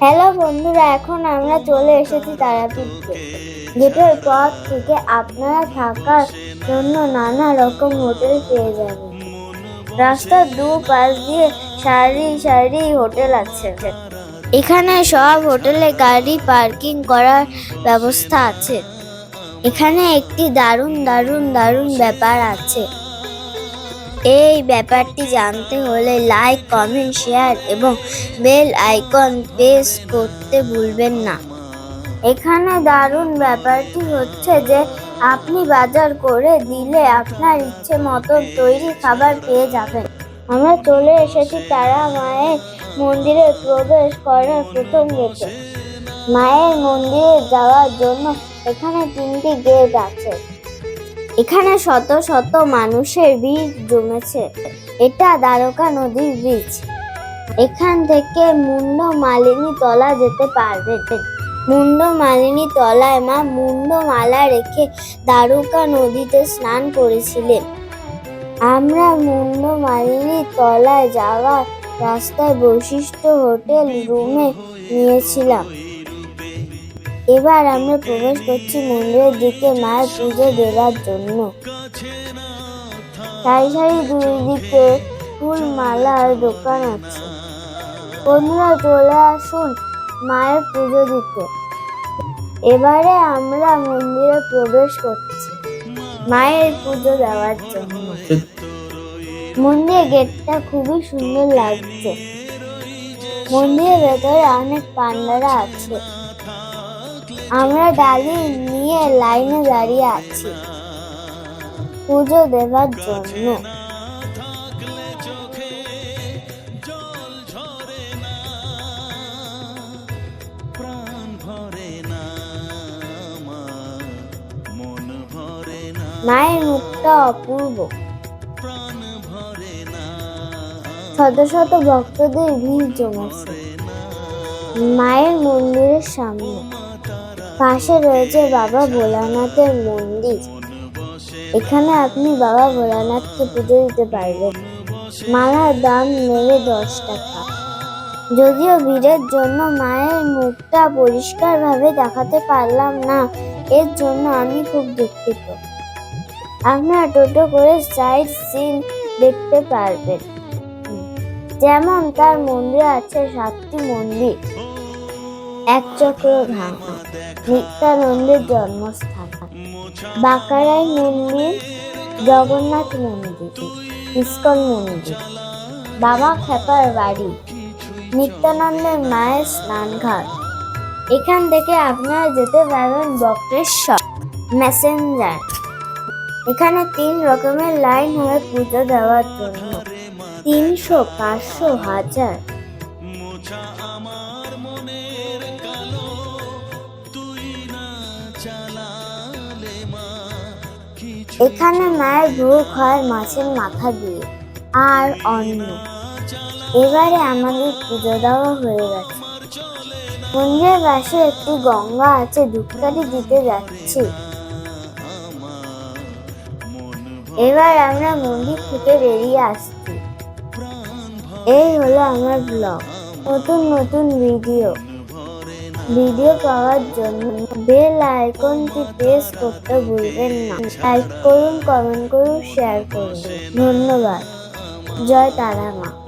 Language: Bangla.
হ্যালো বন্ধুরা, এখন আমরা চলে এসেছি তারাপীঠে গেটের পর থেকে আপনারা থাকার জন্য নানা রকম হোটেল পেয়ে যাবেন। রাস্তার দু পাশ দিয়ে সারি সারি হোটেল আছে। এখানে সব হোটেলে গাড়ি পার্কিং করার ব্যবস্থা আছে। এখানে একটি দারুণ দারুণ দারুণ ব্যাপার আছে। এই ব্যাপারটি জানতে হলে লাইক কমেন্ট শেয়ার এবং বেল আইকন প্রেস করতে ভুলবেন না। এখানে দারুণ ব্যাপারটি হচ্ছে যে, আপনি বাজার করে দিলে আপনার ইচ্ছে মতো তৈরি খাবার পেয়ে যাবেন। আমরা চলে এসেছি তারা মায়ের মন্দিরে প্রবেশ করার প্রথম গেটে মায়ের মন্দিরে যাওয়ার জন্য এখানে তিনটি গেট আছে। এখানে শত শত মানুষের ভিড় জমেছে। এটা দ্বারকা নদীর ব্রিজ। এখান থেকে মুন্ড মালিনী তলা যেতে পারবে মুন্ড মালিনী তলায় মা মুন্ড মালা রেখে দ্বারকা নদীতে স্নান করেছিলেন। আমরা মুন্ড মালিনী তলায় যাওয়ার রাস্তায় বৈশিষ্ট্য হোটেল রুমে নিয়েছিলাম। এবার আমরা প্রবেশ করছি মন্দিরের দিকে মায়ের পুজো দেওয়ার জন্য। সারি সারি দুই দিকে ফুল মালার দোকান আছে। বন্ধুরা, চলে আসুন মায়ের পুজো দিতে। এবারে আমরা মন্দিরে প্রবেশ করছি মায়ের পুজো দেওয়ার জন্য। মন্দিরের গেটটা খুবই সুন্দর লাগছে। মন্দিরের ভেতরে অনেক পান্ডারা আছে। আমরা ডালি নিয়ে লাইনে দাঁড়িয়ে আছি। পুজো দেবার জন্য। মায়ের মুখটা অপূর্ব। শত শত ভক্তদের ভিড় জমেছে। মায়ের মন্দিরের সামনে। পাশে রয়েছে বাবা ভোলানাথের মন্দির। এখানে আপনি বাবা ভোলানাথকে পুজো দিতে পারবেন। মালার দাম নেবে দশ টাকা। যদিও ভিড়ের জন্য মায়ের মুখটা পরিষ্কারভাবে দেখাতে পারলাম না, এর জন্য আমি খুব দুঃখিত। আপনারা টোটো করে সাইড সিন দেখতে পারবেন। যেমন তার মন্দির আছে সাতটি মন্দির। এক চক্র ধামা নিত্যানন্দের জন্মস্থান। বাঁকারাই মন্দির জগন্নাথ মন্দির, ইস্কন মন্দির। বাবা খেপার বাড়ি, নিত্যানন্দের মায়ের স্নানঘাট এখান থেকে আপনারা যেতে পারবেন বক্রেশ্বর মেসেঞ্জার। এখানে তিন রকমের লাইন হয়ে পুজো দেওয়ার জন্য তিনশো পাঁচশো হাজার এখানে মায়ের ভোগ হয় মাছের মাথা দিয়ে, আর অন্ন। এবারে আমাদের পুজো দেওয়া হয়ে গেছে। মন্দিরের পাশে একটি গঙ্গা আছে, ধূপকাঠি দিতে যাচ্ছি। এবার আমরা মন্দির থেকে বেরিয়ে আসছি। এই হলো আমার ব্লগ নতুন নতুন ভিডিও ভিডিও পাওয়ার জন্য বেল আইকনটি প্রেস করতে ভুলবেন না। লাইক করুন, কমেন্ট করুন, শেয়ার করুন। ধন্যবাদ। জয় তারা মা